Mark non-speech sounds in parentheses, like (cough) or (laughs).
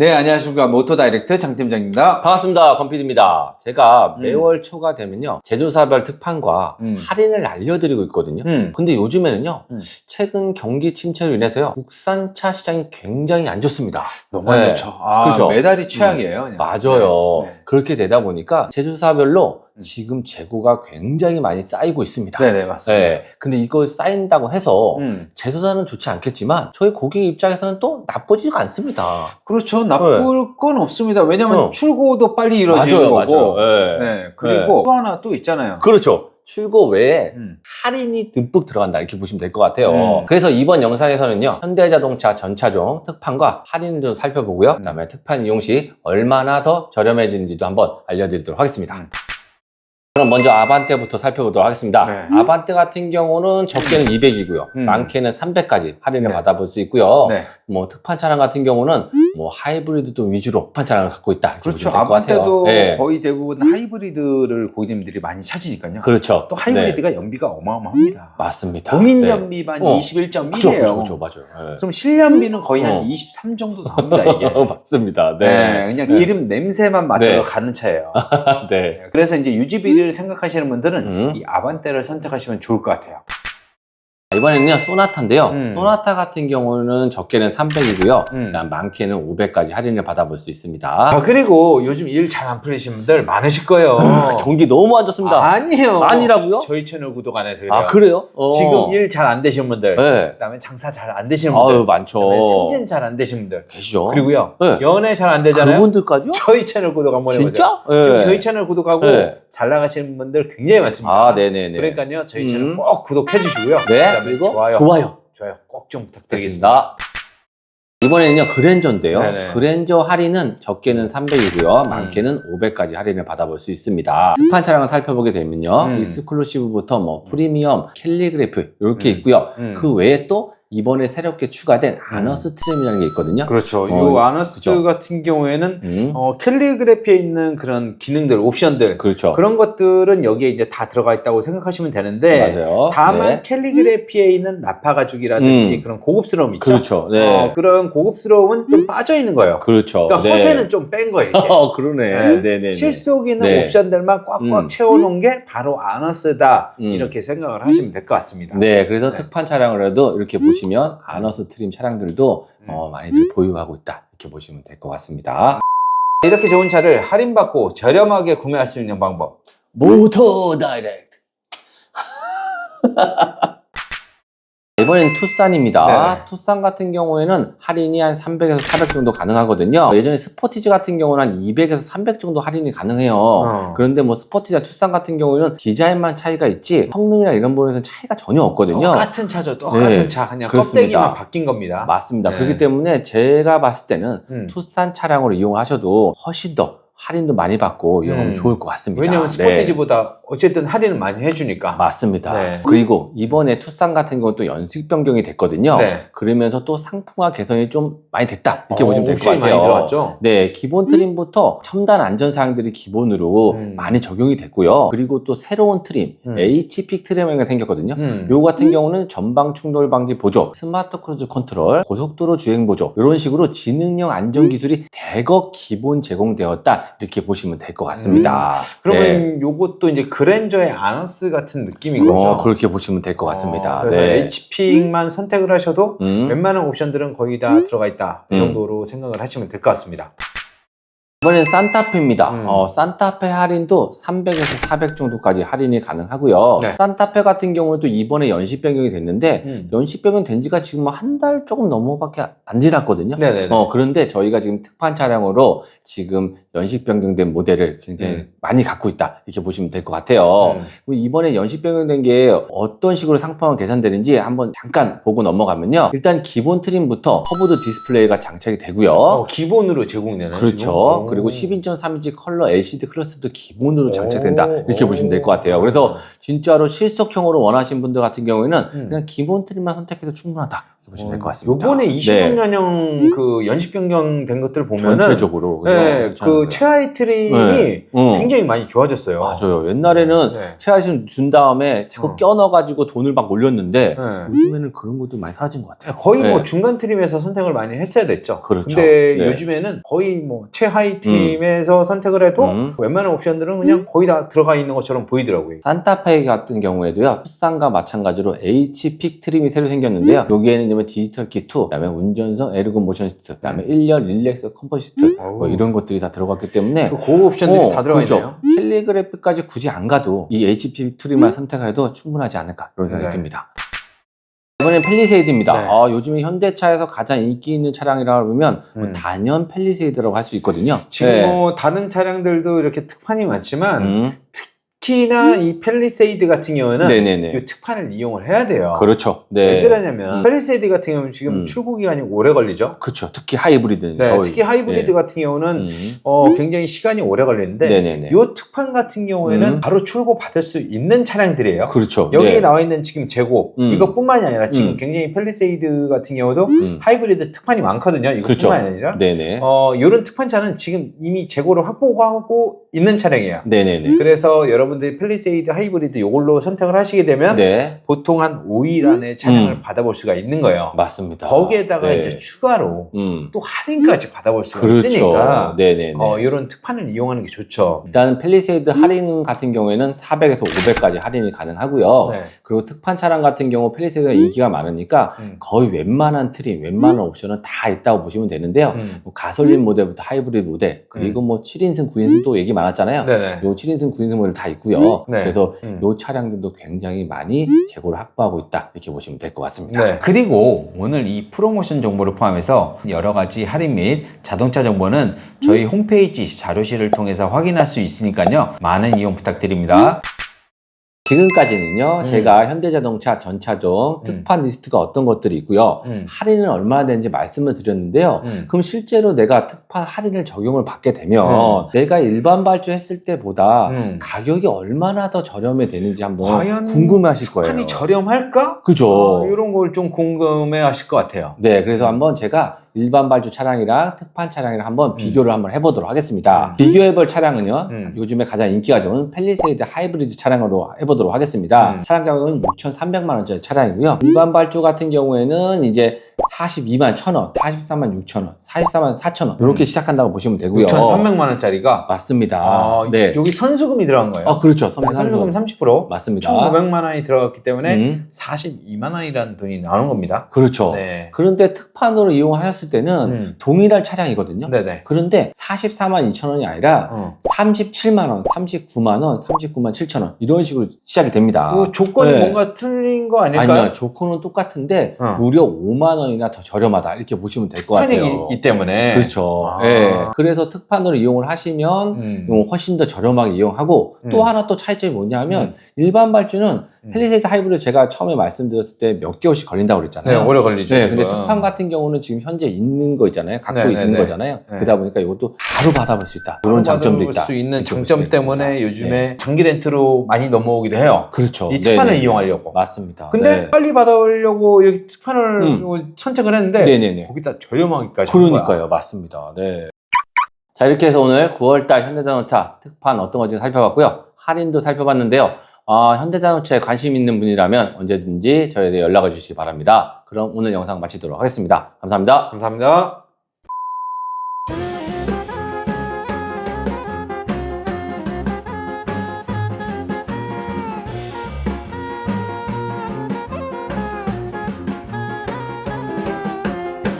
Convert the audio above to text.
네, 안녕하십니까. 모토 다이렉트 장 팀장입니다. 반갑습니다. 건피디입니다. 제가 음. 매월 초가 되면요. 제조사별 특판과 음. 할인을 알려드리고 있거든요. 음. 근데 요즘에는요. 음. 최근 경기 침체로 인해서요. 국산차 시장이 굉장히 안 좋습니다. 너무 안 네. 좋죠. 아, 그죠? 메달이 최악이에요. 그냥. 맞아요. 네. 그렇게 되다 보니까 제조사별로 음. 지금 재고가 굉장히 많이 쌓이고 있습니다. 네, 네, 맞습니다. 네. 근데 이거 쌓인다고 해서 음. 제조사는 좋지 않겠지만 저희 고객 입장에서는 또 나쁘지가 않습니다. 그렇죠. 나쁠 건 없습니다. 왜냐면 어. 출고도 빨리 이루어지는 맞아요, 거고. 맞아요. 네. 네. 그리고 또 하나 또 있잖아요. 그렇죠. 출고 외에 음. 할인이 듬뿍 들어간다 이렇게 보시면 될 것 같아요. 음. 그래서 이번 영상에서는요 현대자동차 전차종 특판과 할인을 좀 살펴보고요. 그다음에 특판 이용 시 얼마나 더 저렴해지는지도 한번 알려드리도록 하겠습니다. 음. 그럼 먼저 아반떼부터 살펴보도록 하겠습니다. 네. 아반떼 같은 경우는 적게는 200이고요. 음. 많게는 300까지 할인을 네. 받아볼 수 있고요. 네. 뭐 특판 차량 같은 경우는 뭐 하이브리드도 위주로 특판 차량을 갖고 있다. 그렇죠. 아반떼도 네. 거의 대부분 하이브리드를 고객님들이 많이 찾으니까요. 그렇죠. 또 하이브리드가 연비가 어마어마합니다. 네, 맞습니다. 공인 네. 연비만 어. 21.1이에요. 그죠, 그죠, 그죠, 맞아요. 네. 그럼 실연비는 거의 어. 한23 정도 나옵니다, 이게. (laughs) 맞습니다. 네. 네. 그냥 네. 기름 냄새만 맡아서 네. 가는 차예요. (laughs) 네. 그래서 이제 유지비를 생각하시는 분들은 음. 이 아반떼를 선택하시면 좋을 것 같아요. 이번에는요, 소나타인데요. 음. 소나타 같은 경우는 적게는 300이고요. 음. 그다음 많게는 500까지 할인을 받아볼 수 있습니다. 아, 그리고 요즘 일 잘 안 풀리신 분들 많으실 거예요. 아, 경기 너무 안 좋습니다. 아 니에요. 아니라고요? 저희 채널 구독 안 해서 그래요. 아, 그래요? 어. 지금 일 잘 안 되신 분들, 네. 그다음에 장사 잘 안 되시는 분들, 아유, 많죠. 그다음에 승진 잘 안 되신 분들, 계시죠? 그리고요 네. 연애 잘 안 되잖아요. 그분들까지요? 저희 채널 구독 한번 해보세요. 진짜? 네. 지금 저희 채널 구독하고 네. 잘 나가시는 분들 굉장히 많습니다. 아, 네네네. 그러니까요 저희 채널 음. 꼭 구독해 주시고요. 네. 그다음에 그리고 좋아요, 좋아요. 좋아요 꼭 좀 부탁드리겠습니다. 이번에는요, 그랜저인데요. 네네. 그랜저 할인은 적게는 300이고요. 음. 많게는 500까지 할인을 받아볼 수 있습니다. 특판 차량을 살펴보게 되면요. 음. 익스클루시브부터 뭐 프리미엄, 캘리그래프 이렇게 음. 있고요. 음. 그 외에 또 이번에 새롭게 추가된 아너스 트림이라는 게 있거든요. 그렇죠. 어, 요 아너스 그죠. 같은 경우에는 음. 어, 캘리그래피에 있는 그런 기능들, 옵션들 그렇죠. 그런 것들은 여기에 이제 다 들어가 있다고 생각하시면 되는데 맞아요. 다만 네. 캘리그래피에 있는 나파 가죽이라든지 음. 그런 고급스러움 있죠. 그렇죠. 네. 어, 그런 고급스러움은 좀 빠져 있는 거예요. 그렇죠. 그러니까 네. 허세는 좀 뺀 거예요. 이게. (laughs) 어, 그러네. 네. 네네. 실속 있는 네. 옵션들만 꽉꽉 음. 채워놓은 게 바로 아너스다 음. 이렇게 생각을 하시면 될 것 같습니다. 네, 그래서 네. 특판 차량을 해도 이렇게 보시 면 아너스 트림 차량들도 음. 어, 많이들 보유하고 있다. 이렇게 보시면 될 것 같습니다. 이렇게 좋은 차를 할인받고 저렴하게 구매할 수 있는 방법. 모터 다이렉트. (laughs) 이번엔 투싼입니다. 네. 투싼 같은 경우에는 할인이 한 300에서 400 정도 가능하거든요. 예전에 스포티지 같은 경우는 한 200에서 300 정도 할인이 가능해요. 어. 그런데 뭐 스포티지나 투싼 같은 경우에는 디자인만 차이가 있지 성능이나 이런 부분에서는 차이가 전혀 없거든요. 똑같은 차죠. 똑같은 네. 차. 그냥 그렇습니다. 껍데기만 바뀐 겁니다. 맞습니다. 네. 그렇기 때문에 제가 봤을 때는 음. 투싼 차량으로 이용하셔도 훨씬 더 할인도 많이 받고 이용하면 음. 좋을 것 같습니다. 왜냐면 네. 스포티지보다 어쨌든 할인을 많이 해주니까. 맞습니다. 네. 그리고 이번에 투싼 같은 경우 또 연식 변경이 됐거든요. 네. 그러면서 또 상품화 개선이 좀 많이 됐다 이렇게 어, 보시면 될 것 같아요. 많이 들어갔죠. 네, 기본 트림부터 첨단 안전 사항들이 기본으로 음. 많이 적용이 됐고요. 그리고 또 새로운 트림, 음. HPIC 트림이 생겼거든요. 음. 요 같은 경우는 전방 충돌 방지 보조, 스마트 크루즈 컨트롤, 고속도로 주행 보조 이런 식으로 지능형 안전 기술이 대거 기본 제공되었다 이렇게 보시면 될 것 같습니다. 그러면 네. 요것도 이제 그랜저의 아너스 같은 느낌인 거죠. 어, 그렇게 보시면 될 것 같습니다. 어, 그래서 네. HP만 선택을 하셔도 음. 웬만한 옵션들은 거의 다 들어가 있다. 이 음. 정도로 생각을 하시면 될 것 같습니다. 이번엔 산타페입니다. 음. 어, 산타페 할인도 300에서 400 정도까지 할인이 가능하고요. 네. 산타페 같은 경우는 또 이번에 연식 변경이 됐는데 음. 연식 변경 된 지가 지금 한 달 조금 넘어밖에 안 지났거든요. 네네네. 어, 그런데 저희가 지금 특판 차량으로 지금 연식 변경된 모델을 굉장히 음. 많이 갖고 있다. 이렇게 보시면 될 것 같아요. 음. 이번에 연식 변경된 게 어떤 식으로 상품화 개선되는지 한번 잠깐 보고 넘어가면요. 일단 기본 트림부터 커브드 디스플레이가 장착이 되고요. 어, 기본으로 제공되는 그렇죠. 그리고 12.3인치 컬러 LCD 클러스도 기본으로 장착된다. 이렇게 보시면 될 것 같아요. 그래서 진짜로 실속형으로 원하시는 분들 같은 경우에는 음. 그냥 기본 트림만 선택해도 충분하다. 보시면 될 것 같습니다. 요번에 네. 26년형 그 연식 변경된 것들 보면은 전체적으로 네. 그 최하위 트림이 네. 어. 굉장히 많이 좋아졌어요. 맞아요. 옛날에는 네. 최하신 준 다음에 자꾸 어. 껴넣어가지고 돈을 막 올렸는데 네. 요즘에는 그런 것도 많이 사라진 것 같아요. 거의 뭐 네. 중간 트림에서 선택을 많이 했어야 됐죠. 그렇죠. 근데 네. 요즘에는 거의 뭐 최하위 트림에서 선택을 해도 음. 웬만한 옵션들은 그냥 거의 다 들어가 있는 것처럼 보이더라고요. 산타페이 같은 경우에도 투싼과 마찬가지로 H픽 트림이 새로 생겼는데요. 여기에는 이제 디지털 키 2, 그다음에 운전석 에르고 모션 시트, 그다음에 1열 릴렉스 컴포 시트 뭐 어우. 이런 것들이 다 들어갔기 때문에 저 고급 옵션들이 어, 다 들어가 그죠. 있네요. 캘리그래피까지 굳이 안 가도 이 HP 트림만 선택을 해도 충분하지 않을까 그런 생각이 네. 듭니다. 이번엔 펠리세이드입니다. 네. 아, 요즘에 현대차에서 가장 인기 있는 차량이라고 그러면 뭐 음. 단연 펠리세이드라고 할 수 있거든요. 지금 네. 뭐 다른 차량들도 이렇게 특판이 많지만 음. 특히나 이 펠리세이드 같은 경우는 네네네. 이 특판을 이용을 해야 돼요. 그렇죠. 왜 네. 그러냐면 음. 펠리세이드 같은 경우는 지금 음. 출고 기간이 오래 걸리죠. 그렇죠. 특히 하이브리드는 네, 거의. 특히 하이브리드 네. 같은 경우는 음. 어, 굉장히 시간이 오래 걸리는데 네네네. 이 특판 같은 경우에는 음. 바로 출고 받을 수 있는 차량들이에요. 그렇죠. 여기에 네. 나와 있는 지금 재고 음. 이것뿐만이 아니라 지금 음. 굉장히 펠리세이드 같은 경우도 음. 하이브리드 특판이 많거든요. 이것뿐만 그렇죠. 아니라 네네. 어, 이런 특판차는 지금 이미 재고를 확보하고 있는 차량이에요. 네네네. 그래서 여러분들이 펠리세이드 하이브리드 이걸로 선택을 하시게 되면 네. 보통 한 5일 안에 차량을 음. 받아볼 수가 있는 거예요. 맞습니다. 거기에다가 네. 이제 추가로 음. 또 할인까지 받아볼 수가 그렇죠. 있으니까 네네네. 어, 이런 특판을 이용하는 게 좋죠. 일단 펠리세이드 할인 같은 경우에는 400에서 500까지 할인이 가능하고요. 네. 그리고 특판 차량 같은 경우 펠리세이드가 인기가 많으니까 음. 거의 웬만한 트림, 웬만한 옵션은 다 있다고 보시면 되는데요. 음. 뭐 가솔린 모델부터 하이브리드 모델, 그리고 뭐 7인승, 9인승도 얘기 많았잖아요. 네네. 요 7인승, 9인승 모델 다 있고 요. 네. 그래서 음. 요 차량들도 굉장히 많이 재고를 확보하고 있다. 이렇게 보시면 될 것 같습니다. 네. 그리고 오늘 이 프로모션 정보를 포함해서 여러 가지 할인 및 자동차 정보는 저희 홈페이지 자료실을 통해서 확인할 수 있으니까요. 많은 이용 부탁드립니다. 지금까지는요, 음. 제가 현대자동차 전차종 음. 특판 리스트가 어떤 것들이 있고요. 음. 할인은 얼마나 되는지 말씀을 드렸는데요. 음. 그럼 실제로 내가 특판 할인을 적용을 받게 되면 네. 내가 일반 발주했을 때보다 음. 가격이 얼마나 더 저렴이 되는지 한번 과연 궁금해하실 거예요. 판이 저렴할까? 그죠? 어, 이런 걸 좀 궁금해 하실 것 같아요. 네, 그래서 한번 제가 일반 발주 차량이랑 특판 차량이랑 한번 비교를 한번 해보도록 하겠습니다. 음. 비교해볼 차량은요, 음. 요즘에 가장 인기가 좋은 펠리세이드 하이브리드 차량으로 해보도록 하겠습니다. 음. 차량 가격은 6,300만 원짜리 차량이고요. 일반 발주 같은 경우에는 이제 42만 1,000원, 44만 6,000원, 44만 4,000원 이렇게 음. 시작한다고 보시면 되고요. 6,300만 원짜리가 맞습니다. 아, 네. 여기 선수금이 들어간 거예요. 아, 그렇죠. 네, 선수금 선수금 30% 맞습니다. 1,500만 원이 들어갔기 때문에 음, 42만 원이라는 돈이 나오는 겁니다. 그렇죠. 네. 그런데 특판으로 이용하셨을 때는 음. 동일한 차량이거든요. 네네. 그런데 44만 2천 원이 아니라 어. 37만 원, 39만 원, 39만 7천 원 이런 식으로 시작이 됩니다. 이거 조건이 네. 뭔가 틀린 거 아닐까요? 아니요, 조건은 똑같은데 어. 무려 5만 원이나 더 저렴하다 이렇게 보시면 될 것 같아요. 특판이기 때문에. 그렇죠. 아. 예. 그래서 특판으로 이용을 하시면 음. 어, 훨씬 더 저렴하게 이용하고 또 음. 하나 또 차이점이 뭐냐면 음. 일반 발주는 음. 펠리세이드 하이브리드 제가 처음에 말씀드렸을 때 몇 개월씩 걸린다고 네, 그랬잖아요. 오래 걸리죠. 네, 지금. 근데 특판 같은 경우는 지금 현재 있는 거 있잖아요. 갖고 네, 있는 네, 거잖아요. 네. 그러다 보니까 이것도 바로 받아볼 수 있다. 이런 장점도 있다. 수 있는 장점. 때문에 요즘에 네. 장기 렌트로 많이 넘어오기도 해요. 그렇죠. 이 특판을 네네. 이용하려고. 맞습니다. 근데 네. 빨리 받아오려고 이렇게 특판을 음. 선택을 했는데 네네네. 거기다 저렴하기까지. 그러니까요. 맞습니다. 네. 자, 이렇게 해서 오늘 9월달 현대자동차 특판 어떤 건지 살펴봤고요. 할인도 살펴봤는데요. 아, 현대자동차에 관심 있는 분이라면 언제든지 저희에게 연락을 주시기 바랍니다. 그럼 오늘 영상 마치도록 하겠습니다. 감사합니다. 감사합니다.